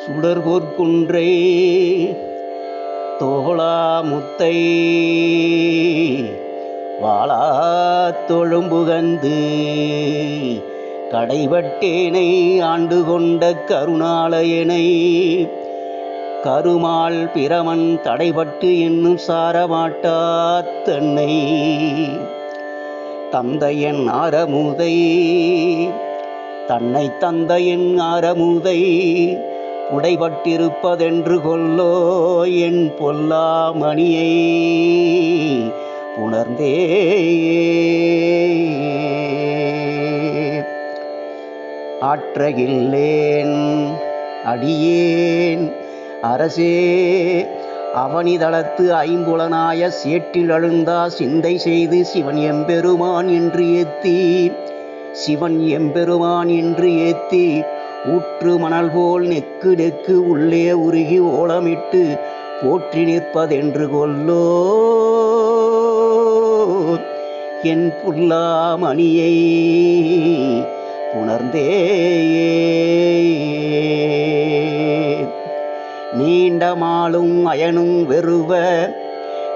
சுடர்பொற்குன்றை தோளா முத்தை. வாழா தொழும்புகந்து கடைபட்டேனை ஆண்டு கொண்ட கருணாலயனை. கருமால் பிரமன் தடைபட்டு என்னும் சாரமாட்டா தன்னை. தந்தையன் ஆரமுதை தன்னை தந்தையன் ஆரமுதை. உடைபட்டிருப்பதென்று கொல்லோ என் பொல்லாமணியை உணர்ந்தே ஆற்றகில்லேன் அடியேன் அரசே அவனிதளத்து ஐம்புலனாய சேற்றில் அழுந்தா சிந்தை செய்து சிவன் எம்பெருமான் என்று ஏத்தி சிவன் எம்பெருமான் என்று ஏத்தி ஊற்று மணல் போல் நெக்கு நெக்கு உள்ளே உருகி ஓலமிட்டு போற்றி நிற்பதென்று கொல்லோ. என் புல்லாமணியை உணர்ந்தே நீண்ட மாலும் அயனும் வெறுவ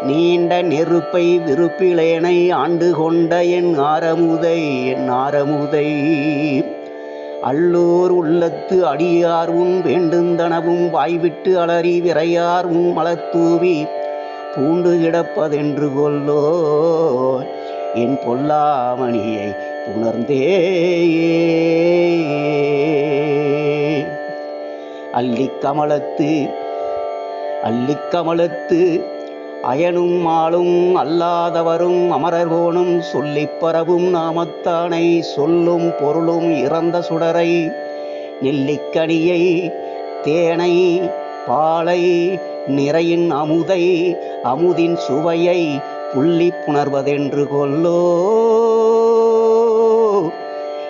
நீண்ட நெருப்பை விருப்பிலேனை ஆண்டு கொண்ட என் ஆரமுதை என் ஆரமுதை. அல்லோர் உள்ளத்து அடியார் உன் வேண்டுந்தனவும் வாய்விட்டு அலறி விரையார் உன் மலத்தூவி பூண்டு கிடப்பதென்று கொல்லோ என் பொல்லாமணியை உணர்ந்தே அள்ளிக்கமலத்து அள்ளிக்கமலத்து அயனும் ஆளும் அல்லாதவரும் அமரர்கோனும் சொல்லிப் பரவும் நாமத்தானை சொல்லும் பொருளும் இறந்த சுடரை நெல்லிக்கனியை தேனை பாலை நிறையின் அமுதை அமுதின் சுவையை புள்ளி புணர்வதென்று கொல்லோ.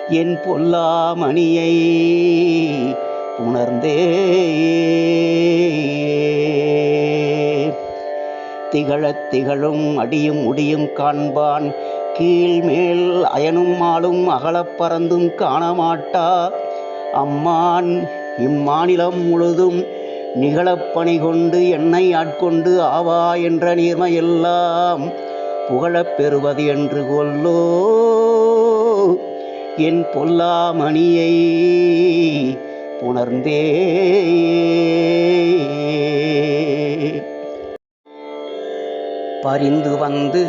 என் பொல்லாமணியை உணர்ந்தே திகழத் திகழும் அடியும் முடியும் காண்பான். கீழ்மேல் அயனும் மாலும் அகலப் பறந்தும் காணமாட்டா. அம்மான் இம்மாநிலம் முழுதும் நிகழப்பணி கொண்டு என்னை ஆட்கொண்டு ஆவா என்ற நீர்மையெல்லாம் புகழப் பெறுவது என்று கொல்லோ. என் பொல்லாமணியை புணர்ந்தே. பரிந்து வந்து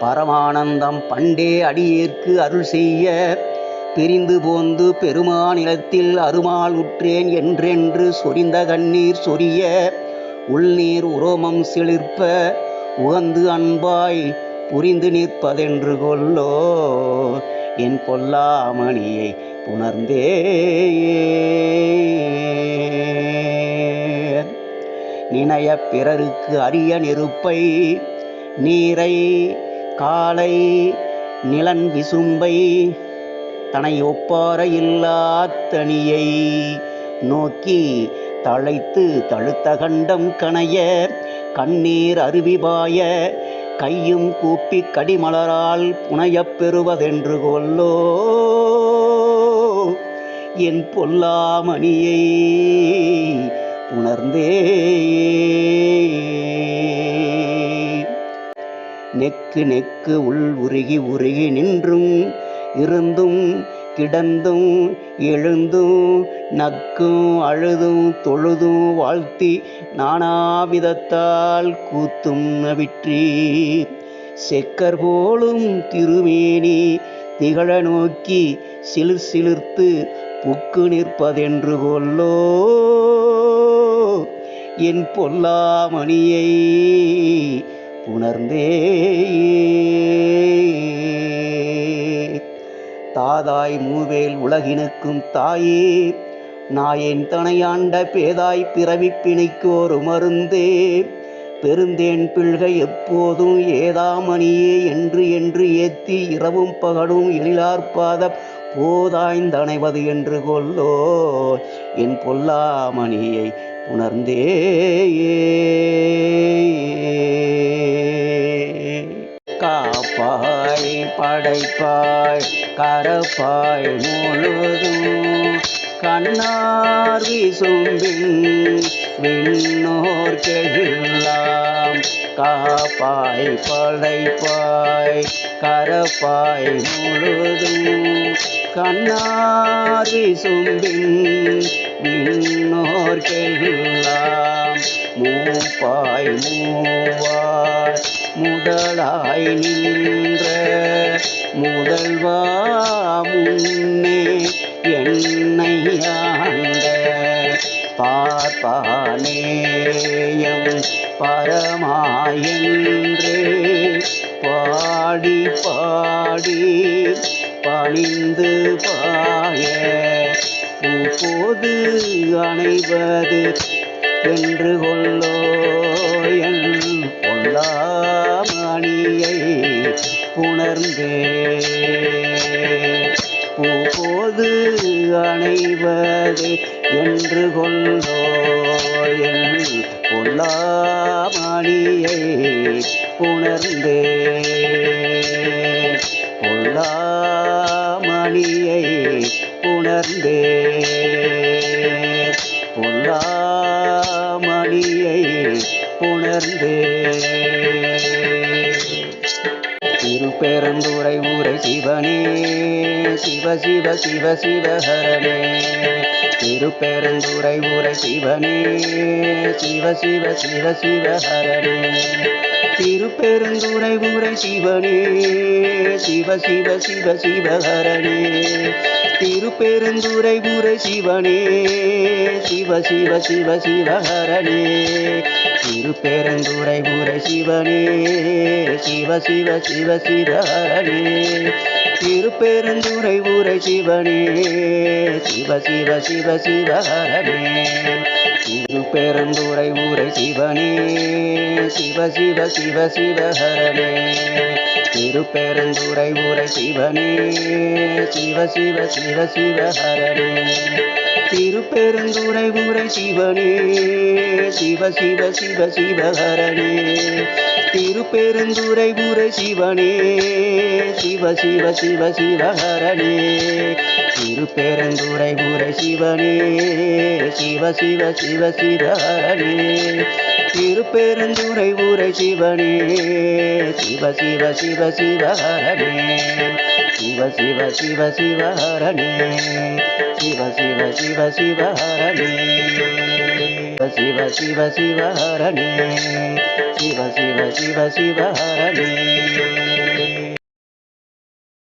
பரமானந்தம் பண்டே அடியேற்கு அருள் செய்ய பிரிந்து போந்து பெருமாநிலத்தில் அருமாள் உற்றேன் என்றென்று சொரிந்த கண்ணீர் சொரிய உள்நீர் உரோமம் செழிர்ப்ப உகந்து அன்பாய் புரிந்து நிற்பதென்று கொல்லோ என் பொல்லாமணியை புணர்ந்தே நினைய பிறருக்கு அரிய நெருப்பை நீரை காலை நிலன் விசும்பை தனை ஒப்பார இல்லாத்தனியை நோக்கி தழைத்து தழுத்த கண்டம் கணைய கண்ணீர் அருவிபாய கையும் கூப்பி கடிமலரால் புனையப் பெறுவதென்று கொல்லோ. என் பொல்லாமணியை உணர்ந்தே நெக்கு நெக்கு உள் உருகி உருகி நின்றும். இருந்தும் கிடந்தும் எழுந்தும் நக்கும் அழுதும் தொழுதும் வாழ்த்தி நானாவிதத்தால் கூத்தும் நவிற்றி செக்கர் போலும் திருமேனி திகழ நோக்கி சிலிர் சிலிர்த்து புக்கு நிற்பதென்று கொல்லோ. என் பொல்லாமணியை உணர்ந்தே தாதாய் மூவேல் உலகினுக்கும் தாயே நாயேன் தனையாண்ட பேதாய் பிறவி பிணைக்கோரு மருந்தே பெருந்தேன் பிள்கை எப்போதும் ஏதாமணியே என்று என்று ஏத்தி இரவும் பகலும் எழிலார்பாத போதாய்ந்தணைவது என்று கொல்லோ. என் பொல்லாமணியை உணர்ந்தே காப்பாய் படைப்பாய் கரப்பாய் முழுதும் கண்ணார் விசும்பின் விண்ணோர் விண்ணோர்க்கெல்லாம் காப்பாய் படைப்பாய் கரப்பாய் முழுதும் கண்ணார் விசும்பின் விண்ணோர்க்கெல்லாம் மூப்பாய் மூவாய் முதலாய் நின்ற முதல்வா முன்னே என்னை ஆண்ட பார்ப்பானேயம் பரமாயன்றே. பாடி பாடி பணிந்து பாய போது அணைவது என்று கொள்ளோ என் பொல்லாமணியை உணர்ந்தே போது அணைவது என்று கொள்ளோ என் பொல்லாமணியை உணர்ந்தே பொல்லாமணியை உணர்ந்தே உணர்ந்தே திருப்பெருந்துறை ஊரை சிவனே சிவ சிவ சிவ சிவஹரணே. திருப்பெருந்துரை ஊரை சிவனே சிவ சிவ சிவ சிவஹரணே. திருப்பெருந்துரை ஊரை சிவனே சிவ சிவ சிவ சிவஹரணே. திருப்பெருந்துரை ஊரை சிவனே சிவ சிவ சிவ சிவஹரணே. திருப்பெருந்துரை ஊரை சிவனே சிவ சிவ சிவ சிவஹரணே. திருப்பெருந்துரை உரை சிவனே சிவ சிவ சிவ சிவஹரணே. திருப்பெருந்துரை உரை சிவனே சிவ சிவ சிவ சிவஹரணே. திருப்பெருந்துரை ஊரை சிவனே. சிவ சிவ சிவ சிவஹரணே திருப்பெருந்துரை ஊரை சிவனே. சிவ சிவ சிவ சிவஹரணே திருப்பெருந்துரை ஊரை சிவனே. சிவ சிவ சிவ சிவஹரணே திருப்பெருந்துரை ஊரை சிவனே. சிவ சிவ சிவ சிவஹரணே திருப்பெருந்துரை ஊரை சிவனே. சிவ சிவ சிவ சிவஹரணே சிவ சிவ சிவ சிவஹரணே சிவ சிவ சிவ சிவஹரணே சிவ சிவ சிவஹரணே சிவ சிவ சிவ சிவஹரணே